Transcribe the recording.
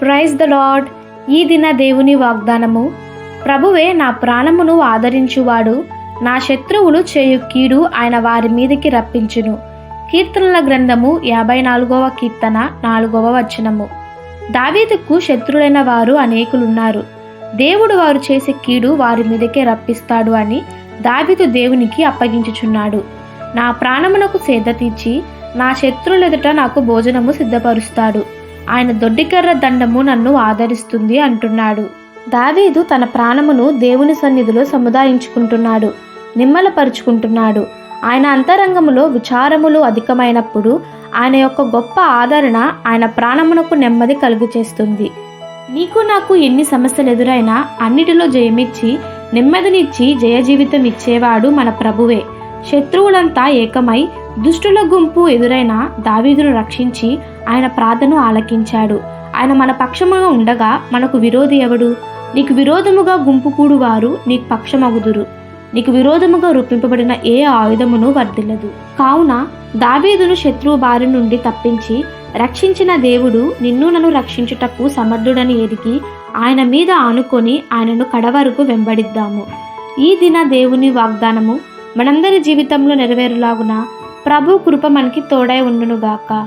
Praise the lord ఈ దిన దేవుని వాగ్దానము. ప్రభువే నా ప్రాణమును ఆదరించువాడు. నా శత్రువులు చేయు కీడు ఆయన వారి మీదకి రప్పించును. కీర్తనల గ్రంథము యాభై నాలుగవ కీర్తన నాలుగవ వచనము. దావీదుకు శత్రులైన వారు అనేకులున్నారు. దేవుడు వారు చేసే కీడు వారి మీదకే రప్పిస్తాడు అని దావీదు దేవునికి అప్పగించుచున్నాడు. నా ప్రాణమునకు సేద తీర్చి నా శత్రులెదుట నాకు భోజనము సిద్ధపరుస్తాడు. ఆయన దొడ్డికర్ర దండము నన్ను ఆదరిస్తుంది అంటున్నాడు. దావీదు తన ప్రాణమును దేవుని సన్నిధిలో సముదాయించుకుంటున్నాడు నిమ్మలపరుచుకుంటున్నాడు. ఆయన అంతరంగములో విచారములు అధికమైనప్పుడు ఆయన యొక్క గొప్ప ఆదరణ ఆయన ప్రాణమునకు నెమ్మది కలుగు చేస్తుంది నీకు నాకు ఎన్ని సమస్యలు ఎదురైనా అన్నిటిలో జయమిచ్చి నెమ్మదినిచ్చి జయ జీవితం ఇచ్చేవాడు మన ప్రభువే. శత్రువులంతా ఏకమై దుష్టుల గుంపు ఎదురైన దావీదును రక్షించి ఆయన ప్రార్థన ఆలకించాడు. ఆయన మన పక్షముగా ఉండగా మనకు విరోధి ఎవడు? నీకు విరోధముగా గుంపుకూడు వారు నీకు పక్షమగుదురు. నీకు విరోధముగా రూపింపబడిన ఏ ఆయుధమును వర్ధిల్లదు. కావున దావీదును శత్రువు బారి నుండి తప్పించి రక్షించిన దేవుడు నిన్ను నన్ను రక్షించుటకు సమర్థుడని ఎరిగి ఆయన మీద ఆనుకొని ఆయనను కడవరకు వెంబడిద్దాము. ఈ దిన దేవుని వాగ్దానము మనందరి జీవితంలో నెరవేరులాగున ప్రభు కృప మనకి తోడై ఉండునుగాక.